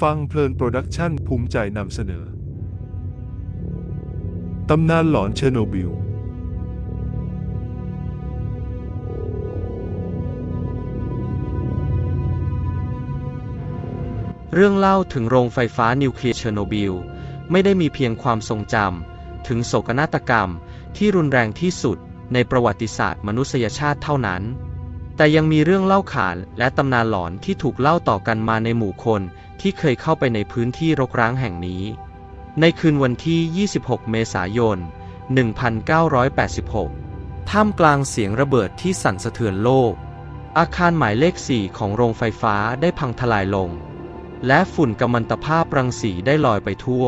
ฟังเพลินโปรดักชั่นภูมิใจนำเสนอ ตำนานหลอนเชอร์โนบิล เรื่องเล่าถึงโรงไฟฟ้านิวเคลียร์เชอร์โนบิล ไม่ได้มีเพียงความทรงจำถึงโศกนาฏกรรมที่รุนแรงที่สุดในประวัติศาสตร์มนุษยชาติเท่านั้น แต่ยังมีเรื่องเล่าขานและตำนานหลอนที่ถูกเล่าต่อกันมาในหมู่คนที่เคยเข้าไปในพื้นที่รกร้างแห่งนี้ ในคืนวันที่ 26 เมษายน 1986 ท่ามกลางเสียงระเบิดที่สั่นสะเทือนโลก อาคารหมายเลข 4 ของโรงไฟฟ้าได้พังทลายลง และฝุ่นกัมมันตภาพรังสีได้ลอยไปทั่ว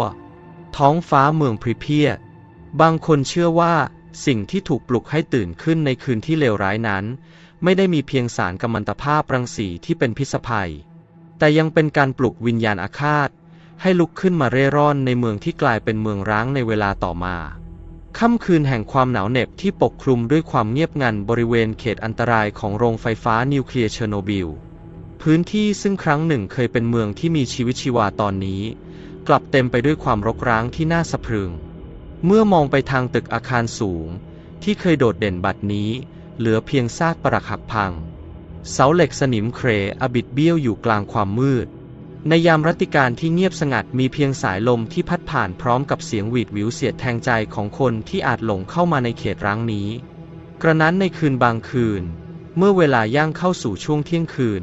ท้องฟ้าเมืองพริเพียตบางคนเชื่อว่าสิ่งที่ถูกปลุกให้ตื่นขึ้นในคืนที่เลวร้ายนั้น ไม่ได้มีเพียงสารกัมมันตภาพรังสีที่เป็นพิษภัย แต่ยังเป็นการปลุกวิญญาณอาฆาต ให้ลุกขึ้นมาเร่ร่อนในเมืองที่กลายเป็นเมืองร้างในเวลาต่อมา ค่ำคืนแห่งความหนาวเหน็บที่ปกคลุมด้วยความเงียบงันบริเวณเขตอันตรายของโรงไฟฟ้านิวเคลียร์เชอร์โนบิล พื้นที่ซึ่งครั้งหนึ่งเคยเป็นเมืองที่มีชีวิตชีวาตอนนี้ กลับเต็มไปด้วยความรกร้างที่น่าสะพรึง เมื่อมองไปทางตึกอาคารสูง ที่เคยโดดเด่นบัดนี้ เหลือเพียงซากปรักหักพัง เสาเหล็กสนิมเครอบิดเบี้ยวอยู่กลางความมืด ในยามรัติการที่เงียบสงัดมีเพียงสายลมที่พัดผ่านพร้อมกับเสียงหวีดหวิวเสียดแทงใจของคนที่อาจหลงเข้ามาในเขตร้างนี้ กระนั้นในคืนบางคืน เมื่อเวลาย่างเข้าสู่ช่วงเที่ยงคืน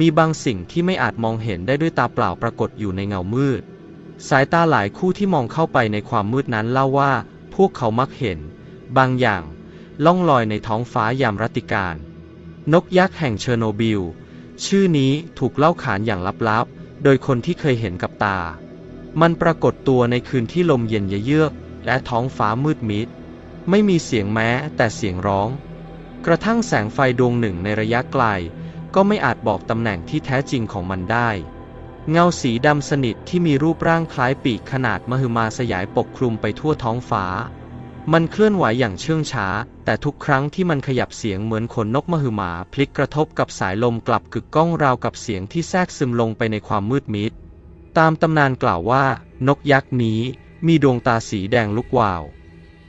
มีบางสิ่งที่ไม่อาจมองเห็นได้ด้วยตาเปล่าปรากฏอยู่ในเงามืด สายตาหลายคู่ที่มองเข้าไปในความมืดนั้นเล่าว่า พวกเขามักเห็น บางอย่าง ล่องลอยในท้องฟ้ายามรัติการ นกยักษ์แห่งเชอร์โนบิล ชื่อนี้ถูกเล่าขานอย่างลับๆ โดยคนที่เคยเห็นกับตา มันปรากฏตัวในคืนที่ลมเย็นเยือก และท้องฟ้ามืดมิด ไม่มีเสียงแม้แต่เสียงร้อง กระทั่งแสงไฟดวงหนึ่งในระยะไกล ก็ไม่อาจบอกตำแหน่งที่แท้จริงของมันได้ เงาสีดำสนิทที่มีรูปร่างคล้ายปีกขนาดมหึมาสยายปกคลุมไปทั่วท้องฟ้า มันเคลื่อนไหวอย่างเชื่องช้า แต่ทุกครั้งที่มันขยับเสียงเหมือนขนนกมหึมาพลิกกระทบกับสายลมกลับกึกก้องราวกับเสียงที่แทรกซึมลงไปในความมืดมิด ตามตำนานกล่าวว่า นกยักษ์นี้มีดวงตาสีแดงลุกวาว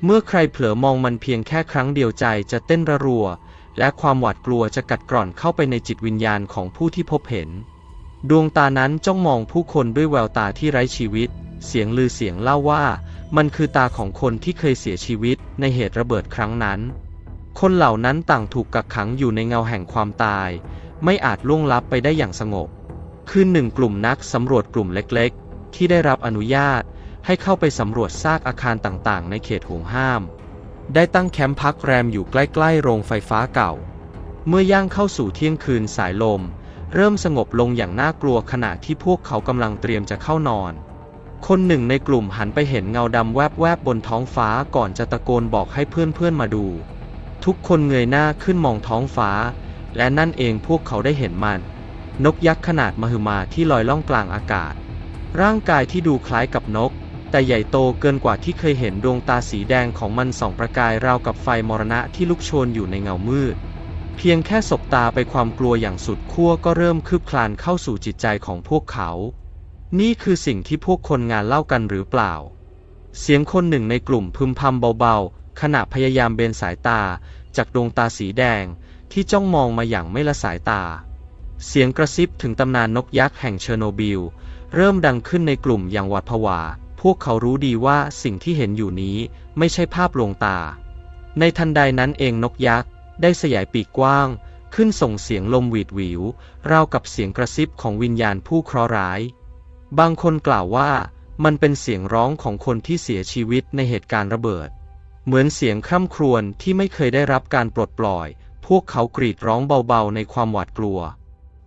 เมื่อใครเผลอมองมันเพียงแค่ครั้งเดียวใจจะเต้นระรัว และความหวาดกลัวจะกัดกร่อนเข้าไปในจิตวิญญาณของผู้ที่พบเห็น ดวงตานั้นจ้องมองผู้คนด้วยแววตาที่ไร้ชีวิต เสียงลือเสียงเล่าว่า มันคือตาของคนที่เคยเสียชีวิตในเหตุระเบิดครั้งนั้น คนเหล่านั้นต่างถูกกักขังอยู่ในเงาแห่งความตาย ไม่อาจล่วงลับไปได้อย่างสงบ คือหนึ่งกลุ่มนักสำรวจกลุ่มเล็กๆ ที่ได้รับอนุญาตให้เข้าไปสำรวจซากอาคารต่างๆ ในเขตห่วงห้าม ได้ตั้งแคมป์พักแรมอยู่ใกล้ ๆ โรงไฟฟ้าเก่า เมื่อย่างเข้าสู่เที่ยงคืนสายลม เริ่มสงบลงอย่างน่ากลัวขณะที่พวกเขากำลังเตรียมจะเข้านอน คนหนึ่งในกลุ่มหันไปเห็นเงาดำแวบๆบนท้องฟ้าก่อนจะตะโกนบอกให้เพื่อนๆมาดู ทุกคนเงยหน้าขึ้นมองท้องฟ้า และนั่นเองพวกเขาได้เห็นมัน นกยักษ์ขนาดมหึมาที่ลอยล่องกลางอากาศ ร่างกายที่ดูคล้ายกับนก แต่ใหญ่โตเกินกว่าที่เคยเห็นดวงตาสีแดงของมันส่องประกายราวกับไฟมรณะที่ลุกโชนอยู่ในเงามืด เพียงแค่สบตาไปความกลัวอย่างสุดขั้วก็เริ่มคืบคลานเข้าสู่จิตใจของพวกเขา นี่คือสิ่งที่พวกคนงานเล่ากันหรือเปล่า เสียงคนหนึ่งในกลุ่มพึมพำเบาๆ ขณะพยายามเบนสายตา จากดวงตาสีแดงที่จ้องมองมาอย่างไม่ละสายตา เสียงกระซิบถึงตำนานนกยักษ์แห่งเชอร์โนบิล เริ่มดังขึ้นในกลุ่มอย่างหวาดผวา พวกเขารู้ดีว่าสิ่งที่เห็นอยู่นี้ไม่ใช่ภาพลวงตา ในทันใดนั้นเองนกยักษ์ได้สยายปีกกว้าง ขึ้นส่งเสียงลมหวีดหวิว ราวกับเสียงกระซิบของวิญญาณผู้เคราะห์ร้าย บางคนกล่าวว่ามันเป็นเสียงร้องของคนที่เสียชีวิตในเหตุการณ์ระเบิด เหมือนเสียงคร่ำครวญที่ไม่เคยได้รับการปลดปล่อย พวกเขากรีดร้องเบาๆในความหวาดกลัว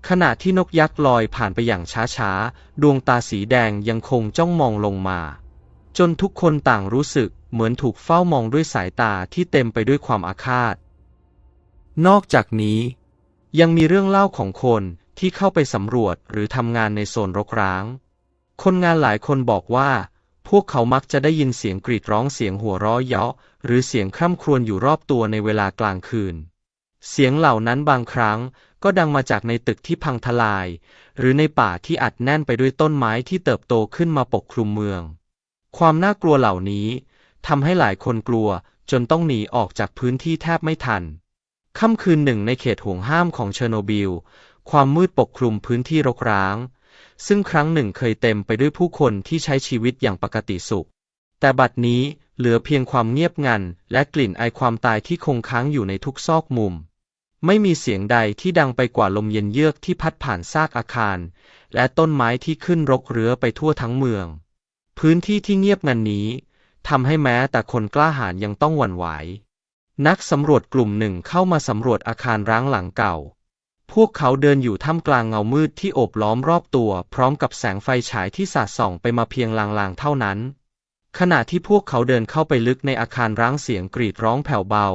ขณะที่นกยักษ์ลอยผ่านไปอย่างช้าๆ ดวงตาสีแดงยังคงจ้องมองลงมา จนทุกคนต่างรู้สึกเหมือนถูกเฝ้ามองด้วยสายตาที่เต็มไปด้วยความอาฆาต นอกจากนี้ ยังมีเรื่องเล่าของคนที่เข้าไปสำรวจหรือทำงานในโซนรกร้าง คนงานหลายคนบอกว่า พวกเขามักจะได้ยินเสียงกรีดร้องเสียงหัวเราะเยาะ หรือเสียงคร่ำครวญอยู่รอบตัวในเวลากลางคืน เสียงเหล่านั้นบางครั้งก็ดังมาจากในตึกที่พังทลาย หรือในป่าที่อัดแน่นไปด้วยต้นไม้ที่เติบโตขึ้นมาปกคลุมเมือง ความน่ากลัวเหล่านี้ทำให้หลายคนกลัวจนต้องหนีออกจากพื้นที่แทบไม่ทัน ค่ำคืนหนึ่งในเขตห่วงห้ามของเชอร์โนบิล ความมืดปกคลุมพื้นที่รกร้าง ซึ่งครั้งหนึ่งเคยเต็มไปด้วยผู้คนที่ใช้ชีวิตอย่างปกติสุข แต่บัดนี้เหลือเพียงความเงียบงัน และกลิ่นไอความตายที่คงค้างอยู่ในทุกซอกมุม ไม่มีเสียงใดที่ดังไปกว่าลมเย็นเยือกที่พัดผ่านซากอาคาร และต้นไม้ที่ขึ้นรกเรื้อไปทั่วทั้งเมือง พื้นที่ที่เงียบงันนี้ทำให้แม้แต่คนกล้าหาญยังต้องหวั่นไหว นักสำรวจกลุ่มหนึ่งเข้ามาสำรวจอาคารร้างหลังเก่า พวกเขาเดินอยู่ท่ามกลางเงามืดที่โอบล้อมรอบตัว พร้อมกับแสงไฟฉายที่สาดส่องไปมาเพียงลางๆ เท่านั้น ขณะที่พวกเขาเดินเข้าไปลึกในอาคารร้างเสียงกรีดร้องแผ่วเบา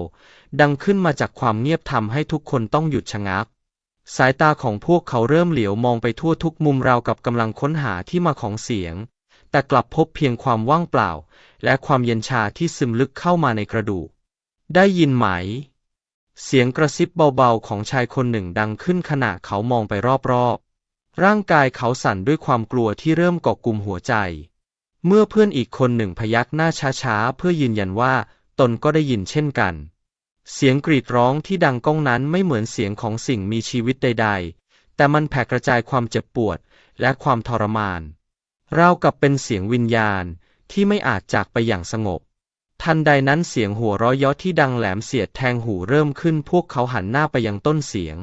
ดังขึ้นมาจากความเงียบทำให้ทุกคนต้องหยุดชะงัก สายตาของพวกเขาเริ่มเหลียวมองไปทั่วทุกมุมราวกับกำลังค้นหาที่มาของเสียง แต่กลับพบเพียงความว่างเปล่า และความเย็นชาที่ซึมลึกเข้ามาในกระดูก ได้ยินไหม เสียงกระซิบเบาๆของชายคนหนึ่งดังขึ้นขณะเขามองไปรอบๆ ร่างกายเขาสั่นด้วยความกลัวที่เริ่มเกาะกลุ่มหัวใจ เมื่อเพื่อนอีกคนหนึ่งพยักหน้าช้าๆ เพื่อยืนยันว่าตนก็ได้ยินเช่นกัน เสียงกรีดร้องที่ดังก้องนั้นไม่เหมือนเสียงของสิ่งมีชีวิตใด ๆ แต่มันแผ่กระจายความเจ็บปวดและความทรมาน ราวกับเป็นเสียงวิญญาณที่ไม่อาจจากไปอย่างสงบ ทันใดนั้นเสียงหัวเราะเยาะที่ดังแหลมเสียดแทงหูเริ่มขึ้นพวกเขาหันหน้าไปยังต้นเสียง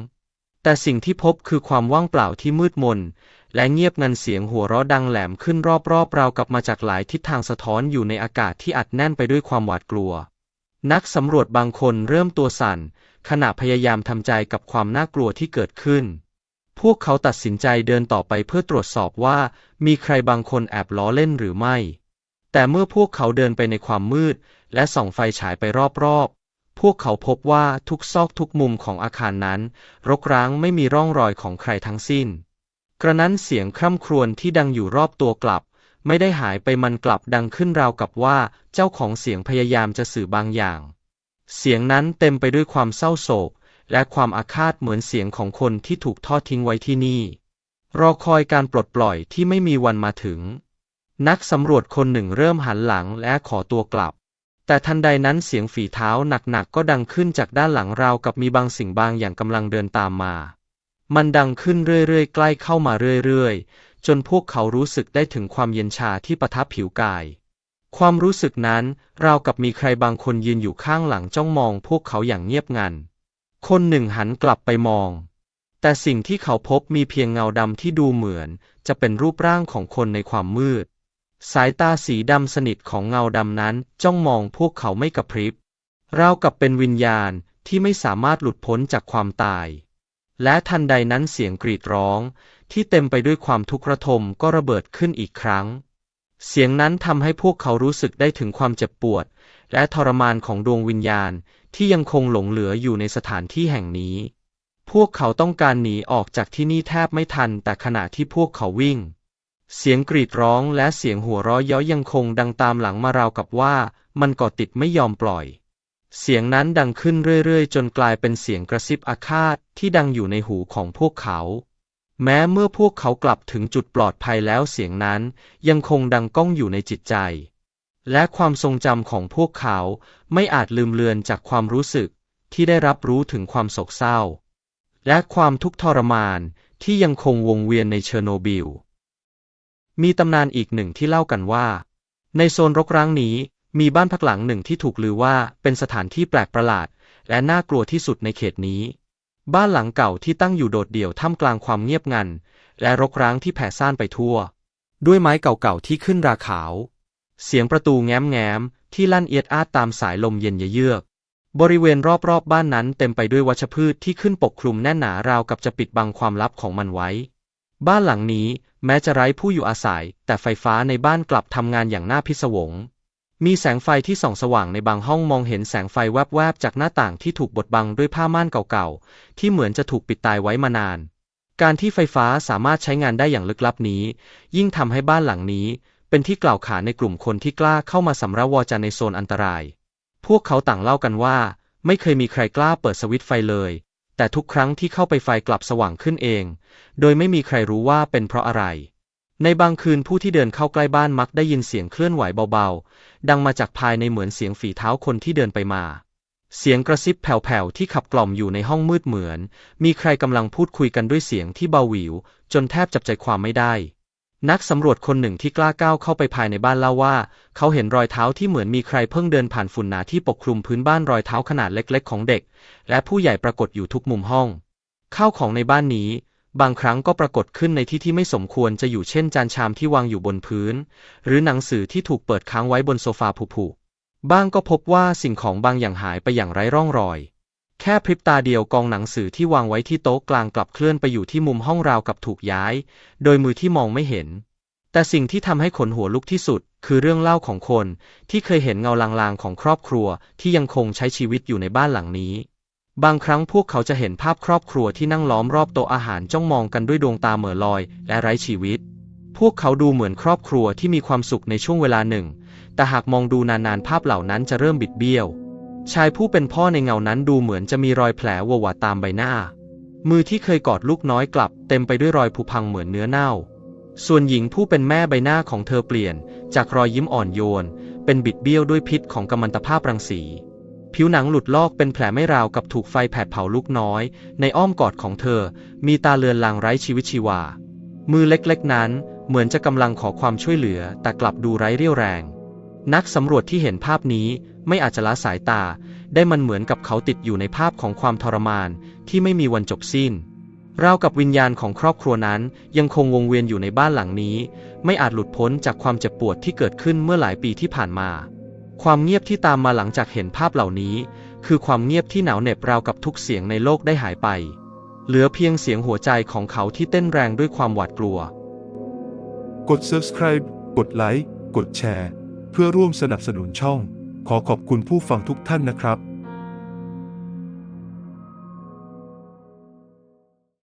แต่สิ่งที่พบคือความว่างเปล่าที่มืดมน และเงียบงันเสียงหัวเราะดังแหลมขึ้นรอบๆราวกับมาจากหลายทิศทางสะท้อนอยู่ในอากาศที่อัดแน่นไปด้วยความหวาดกลัว นักสำรวจบางคนเริ่มตัวสั่น ขณะพยายามทำใจกับความน่ากลัวที่เกิดขึ้น พวกเขาตัดสินใจเดินต่อไปเพื่อตรวจสอบว่า มีใครบางคนแอบล้อเล่นหรือไม่ แต่เมื่อพวกเขาเดินไปในความมืด และส่องไฟฉายไปรอบๆ พวกเขาพบว่าทุกซอกทุกมุมของอาคารนั้น รกร้างไม่มีร่องรอยของใครทั้งสิ้น กระนั้นเสียงคร่ำครวญที่ดังอยู่รอบตัวกลับ ไม่ได้หายไปมันกลับดังขึ้นราวกับว่าเจ้าของเสียงพยายามจะสื่อบางอย่าง เสียงนั้นเต็มไปด้วยความเศร้าโศก และความอาฆาตเหมือนเสียงของคนที่ถูกทอดทิ้งไว้ที่นี่ รอคอยการปลดปล่อยที่ไม่มีวันมาถึง นักสำรวจคนหนึ่งเริ่มหันหลังและขอตัวกลับ แต่ทันใดนั้นเสียงฝีเท้าหนักๆก็ดังขึ้นจากด้านหลังราวกับมีบางสิ่งบางอย่างกำลังเดินตามมา มันดังขึ้นเรื่อยๆ ใกล้เข้ามาเรื่อยๆ จนพวกเขารู้สึกได้ถึงความเย็นชาที่ประทับผิวกาย ความรู้สึกนั้นราวกับมีใครบางคนยืนอยู่ข้างหลังจ้องมองพวกเขาอย่างเงียบงัน คนหนึ่งหันกลับไปมองแต่สิ่งที่เขาพบมีเพียงเงาดำที่ดูเหมือน จะเป็นรูปร่างของคนในความมืด สายตาสีดำสนิทของเงาดำนั้นจ้องมองพวกเขาไม่กระพริบ ราวกับเป็นวิญญาณที่ไม่สามารถหลุดพ้นจากความตาย และทันใดนั้นเสียงกรีดร้อง ที่เต็มไปด้วยความทุกข์ระทมก็ระเบิดขึ้นอีกครั้ง เสียงนั้นทำให้พวกเขารู้สึกได้ถึงความเจ็บปวด และทรมานของดวงวิญญาณที่ยังคงหลงเหลืออยู่ในสถานที่แห่งนี้ พวกเขาต้องการหนีออกจากที่นี่แทบไม่ทัน แต่ขณะที่พวกเขาวิ่ง เสียงกรีดร้องและเสียงหัวเราะเย้อยังคงดังตามหลังมาราวกับว่ามันก่อติดไม่ยอมปล่อย เสียงนั้นดังขึ้นเรื่อยๆ จนกลายเป็นเสียงกระซิบอาฆาตที่ดังอยู่ในหูของพวกเขา แม้เมื่อพวกเขากลับถึงจุดปลอดภัยแล้วเสียงนั้นยังคงดังก้องอยู่ในจิตใจ และความทรงจำของพวกเขาไม่อาจลืมเลือนจากความรู้สึกที่ได้รับรู้ถึงความโศกเศร้า และความทุกข์ทรมานที่ยังคงวงเวียนในเชอร์โนบิล มีตำนานอีกหนึ่งที่เล่ากันว่า ในโซนรกร้างนี้ มีบ้านพักหลังหนึ่งที่ถูกลือว่าเป็นสถานที่แปลกประหลาด และน่ากลัวที่สุดในเขตนี้ บ้านหลังเก่าที่ตั้งอยู่โดดเดี่ยวท่ามกลางความเงียบงัน และรกร้างที่แผ่ซ่านไปทั่ว ด้วยไม้เก่าๆที่ขึ้นราขาว เสียงประตูแง้มๆที่ลั่นเอียดอาดตามสายลมเย็นเยือกบริเวณรอบๆบบ้านนั้นเต็มไปด้วยวัชพืชที่ขึ้นปกคลุมแน่นหนาราวกับจะปิดบังความลับของมันไว้ บ้านหลังนี้แม้จะไร้ผู้อยู่อาศัย แต่ไฟฟ้าในบ้านกลับทำงานอย่างน่าพิศวง มีแสงไฟที่ส่องสว่างในบางห้องมองเห็นแสงไฟแวบๆ จากหน้าต่างที่ถูกบดบังด้วยผ้าม่านเก่าๆ ที่เหมือนจะถูกปิดตายไว้มานาน การที่ไฟฟ้าสามารถใช้งานได้อย่างลึกลับนี้ ยิ่งทำให้บ้านหลังนี้ เป็นที่กล่าวขานในกลุ่มคนที่กล้าเข้ามาสำรวจในโซนอันตราย พวกเขาต่างเล่ากันว่า ไม่เคยมีใครกล้าเปิดสวิตช์ไฟเลย แต่ทุกครั้งที่เข้าไปไฟกลับสว่างขึ้นเอง โดยไม่มีใครรู้ว่าเป็นเพราะอะไร ในบางคืนผู้ที่เดินเข้าใกล้บ้านมักได้ยินเสียงเคลื่อนไหวเบาๆ ดังมาจากภายในเหมือนเสียงฝีเท้าคนที่เดินไปมา เสียงกระซิบแผ่วๆที่ขับกล่อมอยู่ในห้องมืดเหมือน มีใครกำลังพูดคุยกันด้วยเสียงที่เบาหวิว จนแทบจับใจความไม่ได้ นักสำรวจคนหนึ่งที่กล้าก้าวเข้าไปภายในบ้านเล่าว่า เขาเห็นรอยเท้าที่เหมือนมีใครเพิ่งเดินผ่านฝุ่นหนาที่ปกคลุมพื้นบ้านรอยเท้าขนาดเล็ก ๆ ของเด็ก และผู้ใหญ่ปรากฏอยู่ทุกมุมห้องข้าวของในบ้านนี้ บางครั้งก็ปรากฏขึ้นในที่ที่ไม่สมควรจะอยู่เช่นจานชามที่วางอยู่บนพื้น หรือหนังสือที่ถูกเปิดค้างไว้บนโซฟาผุๆบ้างก็พบว่าสิ่งของบางอย่างหายไปอย่างไร้ร่องรอย แค่พริบตาเดียวกองหนังสือที่วางไว้ที่โต๊ะกลางกลับเคลื่อนไปอยู่ที่มุมห้องราวกับถูกย้าย โดยมือที่มองไม่เห็น แต่สิ่งที่ทำให้ขนหัวลุกที่สุด คือเรื่องเล่าของคนที่เคยเห็นเงาลางๆของครอบครัวที่ยังคงใช้ชีวิตอยู่ในบ้านหลังนี้ บางครั้งพวกเขาจะเห็นภาพครอบครัวที่นั่งล้อมรอบโต๊ะอาหารจ้องมองกันด้วยดวงตาเหม่อลอย และไร้ชีวิต พวกเขาดูเหมือนครอบครัวที่มีความสุขในช่วงเวลาหนึ่ง แต่หากมองดูนานๆภาพเหล่านั้นจะเริ่มบิดเบี้ยว ชายผู้เป็นพ่อในเงานั้นดูเหมือนจะมีรอยแผลววาตามใบหน้า มือที่เคยกอดลูกน้อยกลับเต็มไปด้วยรอยผุพังเหมือนเนื้อเน่า ส่วนหญิงผู้เป็นแม่ใบหน้าของเธอเปลี่ยน จากรอยยิ้มอ่อนโยน เป็นบิดเบี้ยวด้วยพิษของกัมมันตภาพรังสี ผิวหนังหลุดลอกเป็นแผลไม่ราวกับถูกไฟแผดเผาลูกน้อย ในอ้อมกอดของเธอ มีตาเลือนลางไร้ชีวิตชีวา มือเล็กๆนั้น เหมือนจะกำลังขอความช่วยเหลือ แต่กลับดูไร้เรี่ยวแรง นักสำรวจที่เห็นภาพนี้ ไม่อาจจะละสายตา ได้มันเหมือนกับเขาติดอยู่ในภาพของความทรมานที่ไม่มีวันจบสิ้นราวกับวิญญาณของครอบครัวนั้นยังคงวงเวียนอยู่ในบ้านหลังนี้ ไม่อาจหลุดพ้นจากความเจ็บปวดที่เกิดขึ้นเมื่อหลายปีที่ผ่านมา ความเงียบที่ตามมาหลังจากเห็นภาพเหล่านี้ คือความเงียบที่หนาวเหน็บราวกับทุกเสียงในโลกได้หายไป เหลือเพียงเสียงหัวใจของเขาที่เต้นแรงด้วยความหวาดกลัว กด subscribe กดไลค์กดแชร์ เพื่อร่วมสนับสนุนช่อง ขอขอบคุณผู้ฟังทุกท่านนะครับ